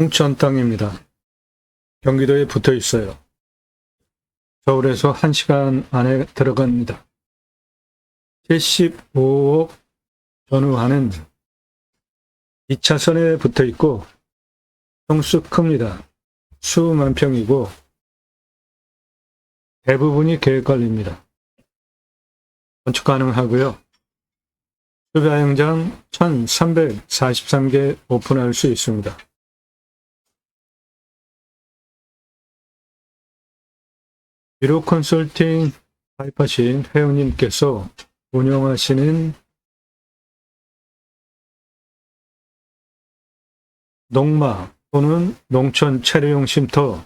홍천 땅입니다. 경기도에 붙어 있어요. 서울에서 1시간 안에 들어갑니다. 75억 전후하는 2차선에 붙어 있고 평수 큽니다. 수만 평이고 대부분이 계획 관리입니다. 건축 가능하고요. 수배행장 1343개 오픈할 수 있습니다. 비료 컨설팅 가입하신 회원님께서 운영하시는 농마 또는 농촌 체류용 쉼터,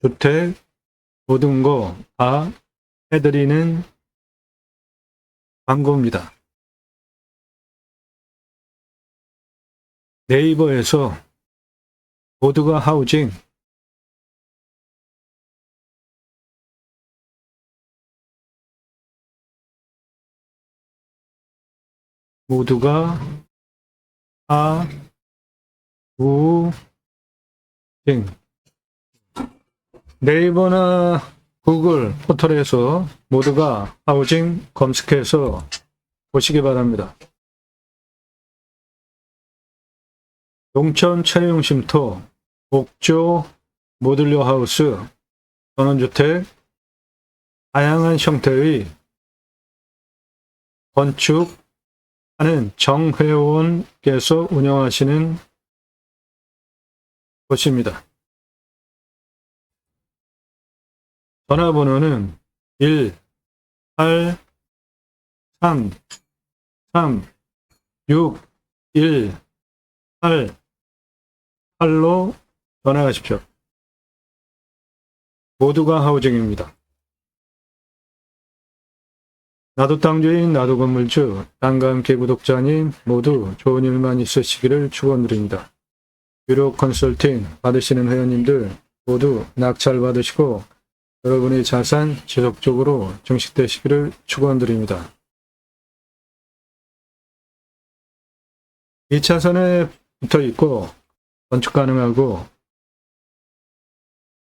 주택 모든 거 다 해드리는 광고입니다. 네이버에서 모두가 하우징 모두가 아, 우, 징. 네이버나 구글 포털에서 모두가 하우징 검색해서 보시기 바랍니다. 농촌 체육 쉼터, 옥조, 모듈러 하우스, 전원주택, 다양한 형태의 건축 하는 정회원께서 운영하시는 곳입니다. 전화번호는 1 8 3 3 6 1 8 8로 전화하십시오. 모두가 하우징입니다. 나도 땅주인 나도 건물주 땅과 함께 구독자님 모두 좋은 일만 있으시기를 축원드립니다. 유료 컨설팅 받으시는 회원님들 모두 낙찰 받으시고 여러분의 자산 지속적으로 증식되시기를 축원드립니다. 2차선에 붙어 있고 건축 가능하고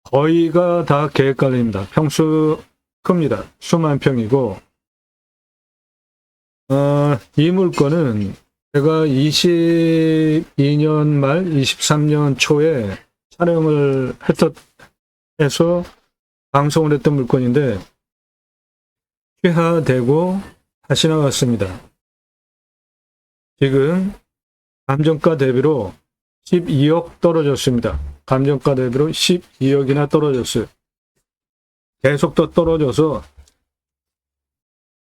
거의가 다 계획 관리입니다. 평수 큽니다. 수만 평이고 어, 이 물건은 제가 22년 말 23년 초에 촬영을 했었, 해서 방송을 했던 물건인데 취하되고 다시 나왔습니다. 지금 감정가 대비로 12억 떨어졌습니다. 감정가 대비로 12억이나 떨어졌어요. 계속 더 떨어져서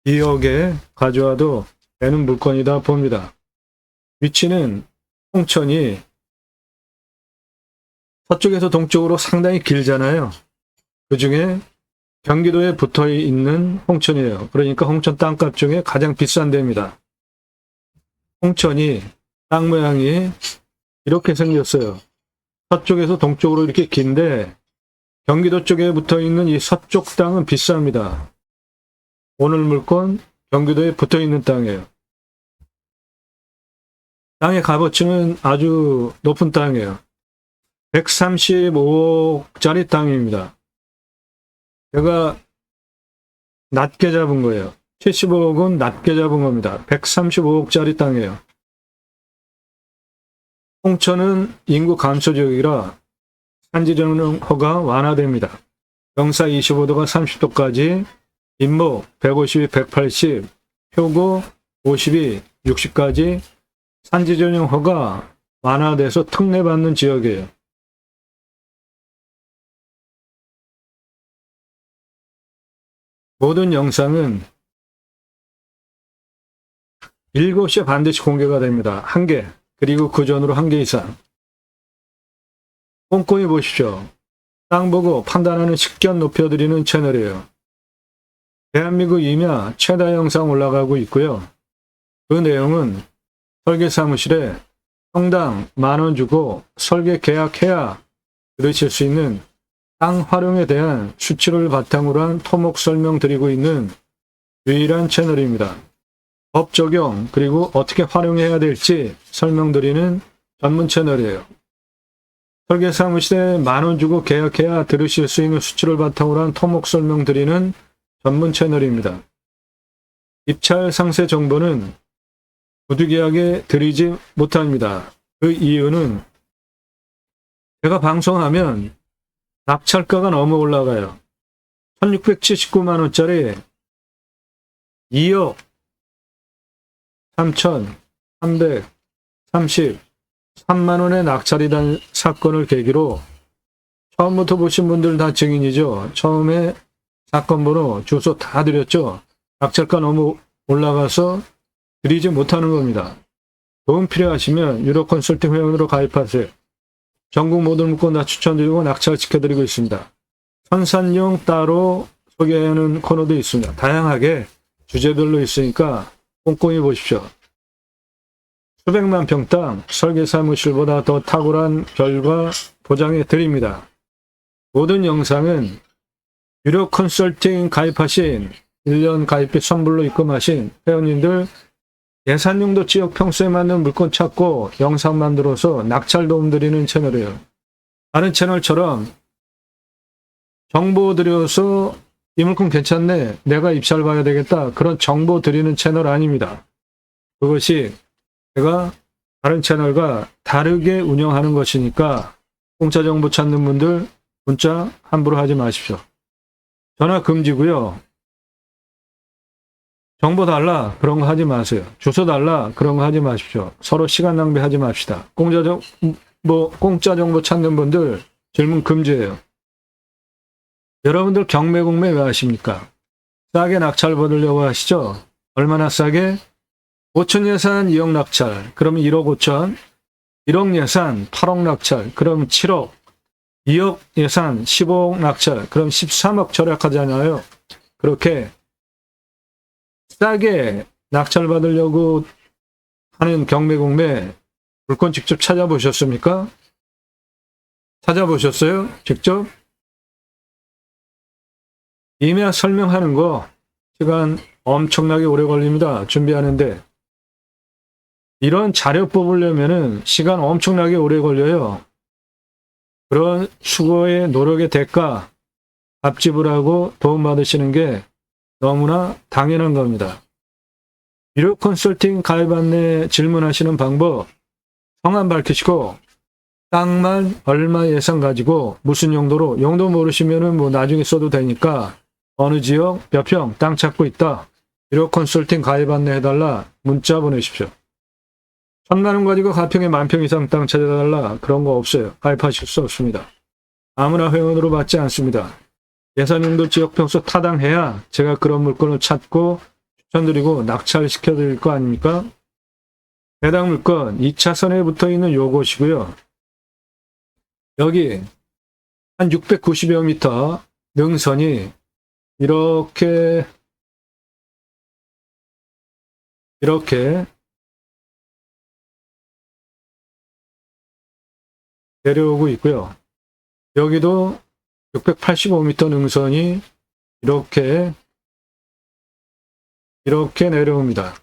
2억에 가져와도 되는 물건이다 봅니다. 위치는 홍천이 서쪽에서 동쪽으로 상당히 길잖아요. 그 중에 경기도에 붙어 있는 홍천이에요. 그러니까 홍천 땅값 중에 가장 비싼 데입니다. 홍천이 땅 모양이 이렇게 생겼어요. 서쪽에서 동쪽으로 이렇게 긴데 경기도 쪽에 붙어 있는 이 서쪽 땅은 비쌉니다. 오늘 물건 경기도에 붙어 있는 땅이에요. 땅의 값어치는 아주 높은 땅이에요. 135억짜리 땅입니다. 제가 낮게 잡은 거예요. 75억은 낮게 잡은 겁니다. 135억짜리 땅이에요. 홍천은 인구 감소 지역이라 산지전용 허가 완화됩니다. 영사 25도가 30도까지, 인목 152, 180, 표고 52, 60까지 산지 전용 허가 완화돼서 특례받는 지역이에요. 모든 영상은 7시에 반드시 공개가 됩니다. 한 개, 그리고 그 전으로 한 개 이상. 꼼꼼히 보십시오. 땅 보고 판단하는 식견 높여드리는 채널이에요. 대한민국 임야 최다 영상 올라가고 있고요. 그 내용은 설계 사무실에 평당 만 원 주고 설계 계약해야 들으실 수 있는 땅 활용에 대한 수치를 바탕으로 한 토목 설명 드리고 있는 유일한 채널입니다. 법 적용 그리고 어떻게 활용해야 될지 설명드리는 전문 채널이에요. 설계 사무실에 만 원 주고 계약해야 들으실 수 있는 수치를 바탕으로 한 토목 설명 드리는 전문 채널입니다. 입찰 상세 정보는 부득이하게 드리지 못합니다. 그 이유는 제가 방송하면 낙찰가가 너무 올라가요. 1679만 원짜리 2억 3,333만 원의 낙찰이란 사건을 계기로 처음부터 보신 분들 다 증인이죠. 처음에 사건 번호, 주소 다 드렸죠. 낙찰가 너무 올라가서 드리지 못하는 겁니다. 도움 필요하시면 유로 컨설팅 회원으로 가입하세요. 전국 모든 물건 다 추천드리고 낙찰 지켜드리고 있습니다. 선산용 따로 소개하는 코너도 있습니다. 다양하게 주제별로 있으니까 꼼꼼히 보십시오. 수백만 평당 설계 사무실보다 더 탁월한 결과 보장해 드립니다. 모든 영상은 유료 컨설팅 가입하신 1년 가입비 선불로 입금하신 회원님들 예산용도 지역 평수에 맞는 물건 찾고 영상 만들어서 낙찰 도움 드리는 채널이에요. 다른 채널처럼 정보 드려서 이 물건 괜찮네. 내가 입찰 봐야 되겠다. 그런 정보 드리는 채널 아닙니다. 그것이 제가 다른 채널과 다르게 운영하는 것이니까 공짜 정보 찾는 분들 문자 함부로 하지 마십시오. 전화 금지고요. 정보 달라 그런 거 하지 마세요. 주소 달라 그런 거 하지 마십시오. 서로 시간 낭비하지 맙시다. 공짜 정, 뭐 공짜 정보 찾는 분들 질문 금지예요. 여러분들 경매공매 왜 하십니까? 싸게 낙찰 받으려고 하시죠? 얼마나 싸게? 5천 예산 2억 낙찰. 그러면 1억 5천. 1억 예산 8억 낙찰. 그럼 7억. 2억 예산 15억 낙찰. 그럼 13억 절약하잖아요. 그렇게 싸게 낙찰 받으려고 하는 경매공매 물건 직접 찾아보셨습니까? 찾아보셨어요? 직접? 이메일 설명하는 거 시간 엄청나게 오래 걸립니다. 준비하는데. 이런 자료 뽑으려면은 시간 엄청나게 오래 걸려요. 그런 수고의 노력의 대가 밥 지불하고 도움받으시는 게 너무나 당연한 겁니다. 유료 컨설팅 가입 안내 질문하시는 방법 성함 밝히시고 땅만 얼마 예산 가지고 무슨 용도로 용도 모르시면은 뭐 나중에 써도 되니까 어느 지역 몇 평 땅 찾고 있다. 유료 컨설팅 가입 안내 해달라 문자 보내십시오. 천만 원 가지고 가평에 만평 이상 땅 찾아달라 그런 거 없어요. 가입하실 수 없습니다. 아무나 회원으로 받지 않습니다. 예산용도 지역 평수 타당해야 제가 그런 물건을 찾고 추천드리고 낙찰시켜 드릴 거 아닙니까? 해당 물건 2차선에 붙어 있는 요것이고요. 여기 한 690여 미터 능선이 이렇게 이렇게 내려오고 있고요. 여기도 685m 능선이 이렇게 이렇게 내려옵니다.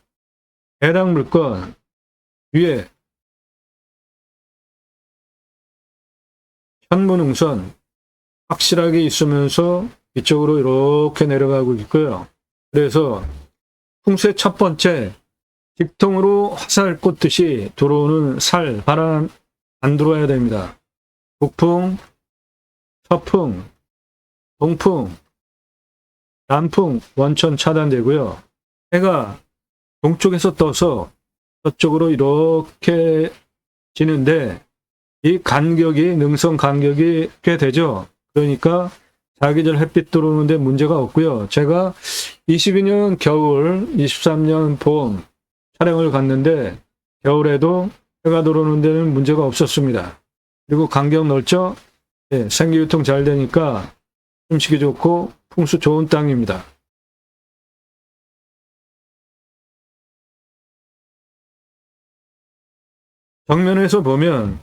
해당 물건 위에 현무능선 확실하게 있으면서 이쪽으로 이렇게 내려가고 있고요. 그래서 풍수의 첫 번째 뒷통으로 화살 꽂듯이 들어오는 살, 바람 안 들어와야 됩니다. 북풍, 서풍, 동풍, 남풍 원천 차단되고요. 해가 동쪽에서 떠서 서쪽으로 이렇게 지는데 이 간격이 능선 간격이 꽤 되죠. 그러니까 자기절 햇빛 들어오는데 문제가 없고요. 제가 22년 겨울, 23년 봄 촬영을 갔는데 겨울에도 해가 들어오는 데는 문제가 없었습니다. 그리고 간격 넓죠? 예, 생기유통 잘 되니까 숨쉬기 좋고 풍수 좋은 땅입니다. 정면에서 보면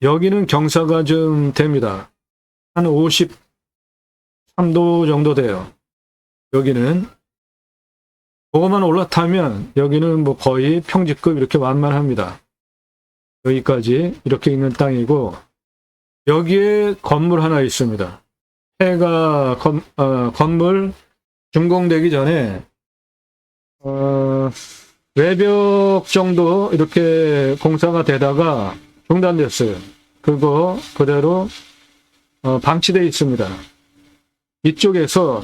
여기는 경사가 좀 됩니다. 한 53도 정도 돼요. 여기는 그거만 올라타면 여기는 뭐 거의 평지급 이렇게 완만합니다. 여기까지 이렇게 있는 땅이고 여기에 건물 하나 있습니다. 해가 건, 어, 건물 준공되기 전에 어, 외벽 정도 이렇게 공사가 되다가 중단됐어요. 그거 그대로 어, 방치되어 있습니다. 이쪽에서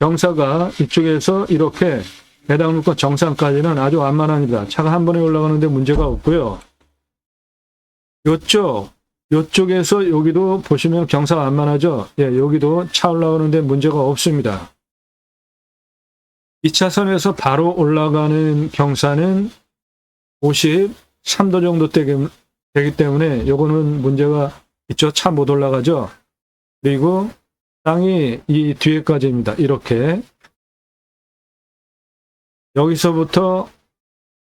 경사가 이쪽에서 이렇게 해당 물건 정상까지는 아주 완만합니다. 차가 한 번에 올라가는데 문제가 없고요. 요쪽 요쪽에서 여기도 보시면 경사 완만하죠? 예, 여기도 차 올라오는데 문제가 없습니다. 2차선에서 바로 올라가는 경사는 53도 정도 되기, 되기 때문에 요거는 문제가 있죠. 차 못 올라가죠. 그리고 땅이 이 뒤에까지입니다. 이렇게 여기서부터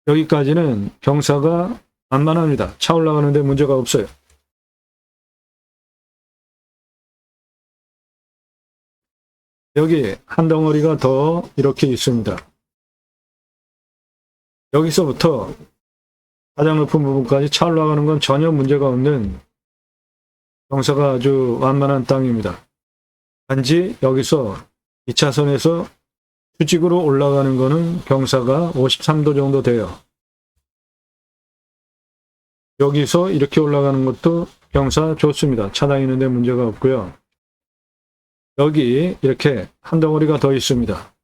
여기까지는 경사가 만만합니다. 차 올라가는데 문제가 없어요. 여기 한 덩어리가 더 이렇게 있습니다. 여기서부터 가장 높은 부분까지 차 올라가는 건 전혀 문제가 없는 경사가 아주 완만한 땅입니다. 단지 여기서 2차선에서 수직으로 올라가는 거는 경사가 53도 정도 돼요. 여기서 이렇게 올라가는 것도 경사 좋습니다. 차 다니는데 문제가 없고요. 여기 이렇게 한 덩어리가 더 있습니다.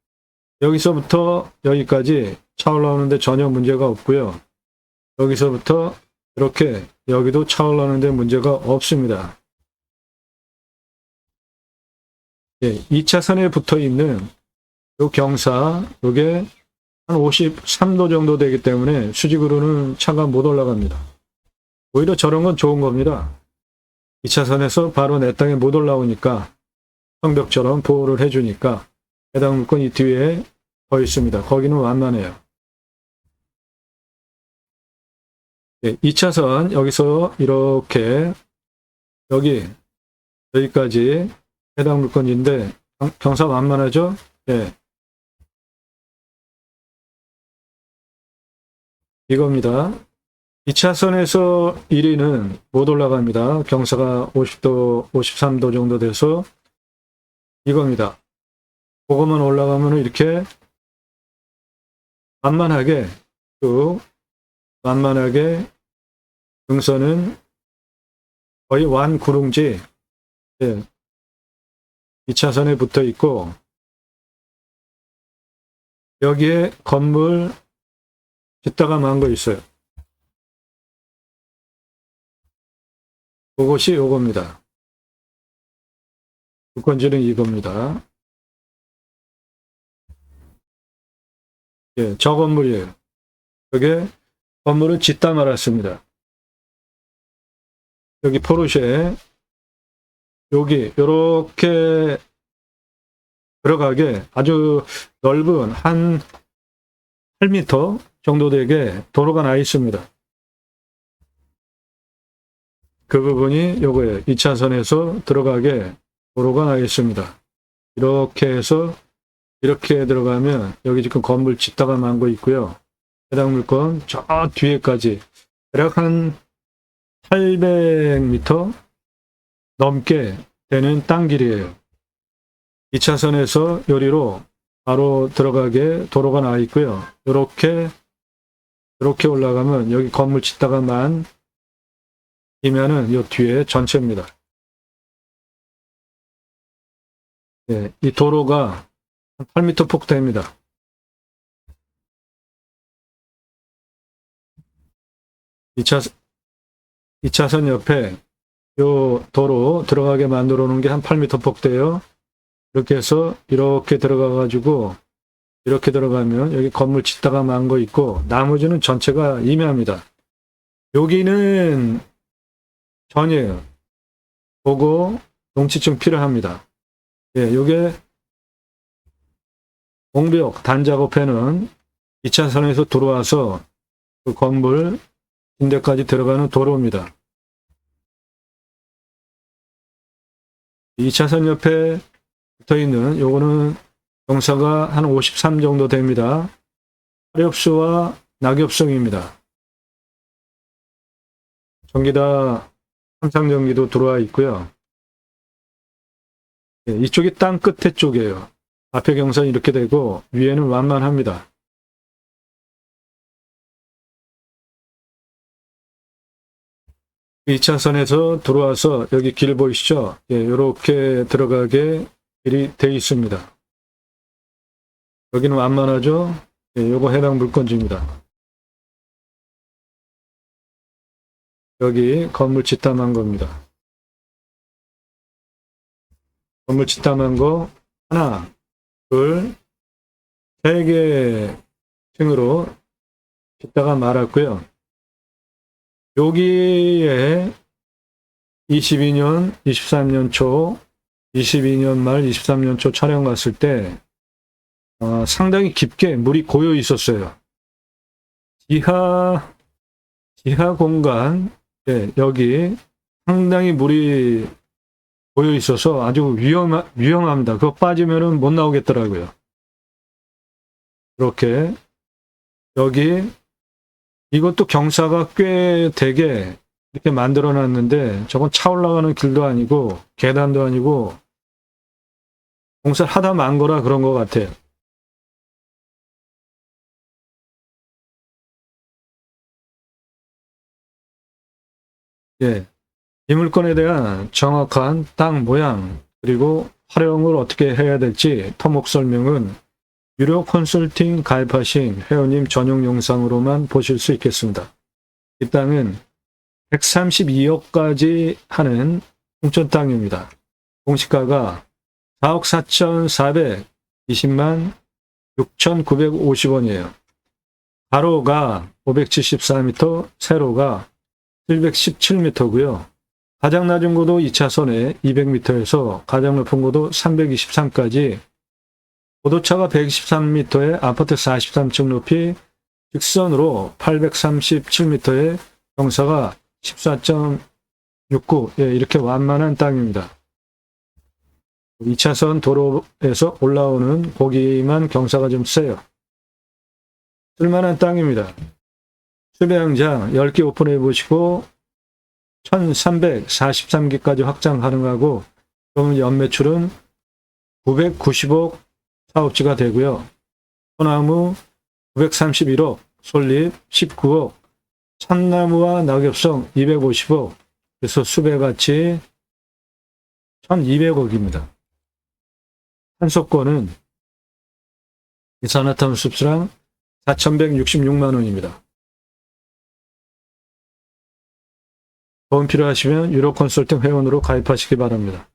여기서부터 여기까지 차 올라오는데 전혀 문제가 없고요. 여기서부터 이렇게 여기도 차 올라오는데 문제가 없습니다. 예, 2차선에 붙어 있는 요 경사, 요게 한 53도 정도 되기 때문에 수직으로는 차가 못 올라갑니다. 오히려 저런 건 좋은 겁니다. 2차선에서 바로 내 땅에 못 올라오니까 성벽처럼 보호를 해주니까 해당 물건이 뒤에 더 있습니다. 거기는 완만해요. 예, 2차선 여기서 이렇게 여기 여기까지 해당 물건인데 경- 경사 완만하죠? 예. 이겁니다. 2차선에서 1위는 못 올라갑니다. 경사가 50도, 53도 정도 돼서 이겁니다. 그거만 올라가면 이렇게 만만하게 쭉 만만하게 등선은 거의 완구릉지 예. 2차선에 붙어 있고 여기에 건물 짓다가 만 거 있어요. 그것이 요겁니다. 주권지는 이겁니다. 예, 저 건물이에요. 여기 건물을 짓다 말았습니다. 여기 포르쉐 여기 이렇게 들어가게 아주 넓은 한 8m 정도 되게 도로가 나 있습니다. 그 부분이 요거예요. 2차선에서 들어가게 도로가 나 있습니다. 이렇게 해서 이렇게 들어가면 여기 지금 건물 짓다가 만 거 있고요. 해당 물건 저 뒤에까지 대략 한 800m 넘게 되는 땅 길이에요. 2차선에서 요리로 바로 들어가게 도로가 나 있고요. 이렇게 이렇게 올라가면 여기 건물 짓다가만 이면은 요 뒤에 전체입니다. 예, 이 도로가 한 8m 폭대입니다. 이차 2차선 옆에 요 도로 들어가게 만들어 놓은 게 한 8m 폭대예요. 이렇게 해서 이렇게 들어가 가지고 이렇게 들어가면 여기 건물 짓다가 만 거 있고 나머지는 전체가 임야입니다. 여기는 전이에요. 보고 농지증 필요합니다. 예, 요게 공벽 단작업에는 2차선에서 들어와서 그 건물 인데까지 들어가는 도로입니다. 2차선 옆에 붙어 있는 요거는 경사가 한 53 정도 됩니다. 화력수와 낙엽성입니다. 전기 다 삼상전기도 들어와 있고요. 예, 이쪽이 땅 끝에 쪽이에요. 앞에 경사는 이렇게 되고 위에는 완만합니다. 이차선에서 들어와서 여기 길 보이시죠? 예, 이렇게 들어가게 길이 돼 있습니다. 여기는 완만하죠? 예, 요거 해당 물건지입니다. 여기 건물 짓담한 겁니다. 건물 짓담한 거 하나, 둘, 세 개 층으로 짓다가 말았고요. 여기에 22년, 23년 초, 22년 말, 23년 초 촬영 갔을 때 어, 상당히 깊게 물이 고여 있었어요. 지하 지하 공간 예, 여기 상당히 물이 고여 있어서 아주 위험 위험합니다. 그거 빠지면은 못 나오겠더라고요. 이렇게 여기 이것도 경사가 꽤 되게 이렇게 만들어 놨는데 저건 차 올라가는 길도 아니고 계단도 아니고 공사를 하다 만 거라 그런 것 같아요. 예. 이 물건에 대한 정확한 땅 모양 그리고 활용을 어떻게 해야 될지 토목 설명은 유료 컨설팅 가입하신 회원님 전용 영상으로만 보실 수 있겠습니다. 이 땅은 132억까지 하는 홍천 땅입니다. 공시가가 4억 4,420만 6,950원이에요. 가로가 574m, 세로가 717m고요. 가장 낮은 고도 2차선에 200m에서 가장 높은 고도 323까지 고도차가 123m에 아파트 43층 높이 직선으로 837m에 경사가 14.69 예, 이렇게 완만한 땅입니다. 2차선 도로에서 올라오는 고기만 경사가 좀 세요. 쓸만한 땅입니다. 수배양장 10개 오픈해 보시고 1343개까지 확장 가능하고 그러면 연매출은 990억 사업지가 되고요. 소나무 931억, 솔잎 19억, 참나무와 낙엽성 250억, 그래서 수배가치 1200억입니다. 한속권은 이산화탄 숲수랑 4166만 원입니다. 도움 필요하시면 유로 컨설팅 회원으로 가입하시기 바랍니다.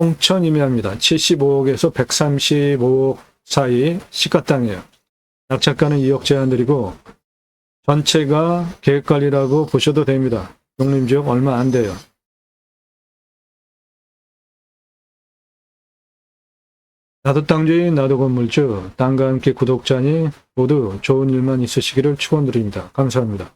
홍천 임야입니다. 75억에서 135억 사이 시가 땅이에요. 약차가는 2억 제한드리고 전체가 계획관리라고 보셔도 됩니다. 용림지역 얼마 안 돼요. 나도 땅주인 나도 건물주 땅과 함께 구독자니 모두 좋은 일만 있으시기를 축원드립니다. 감사합니다.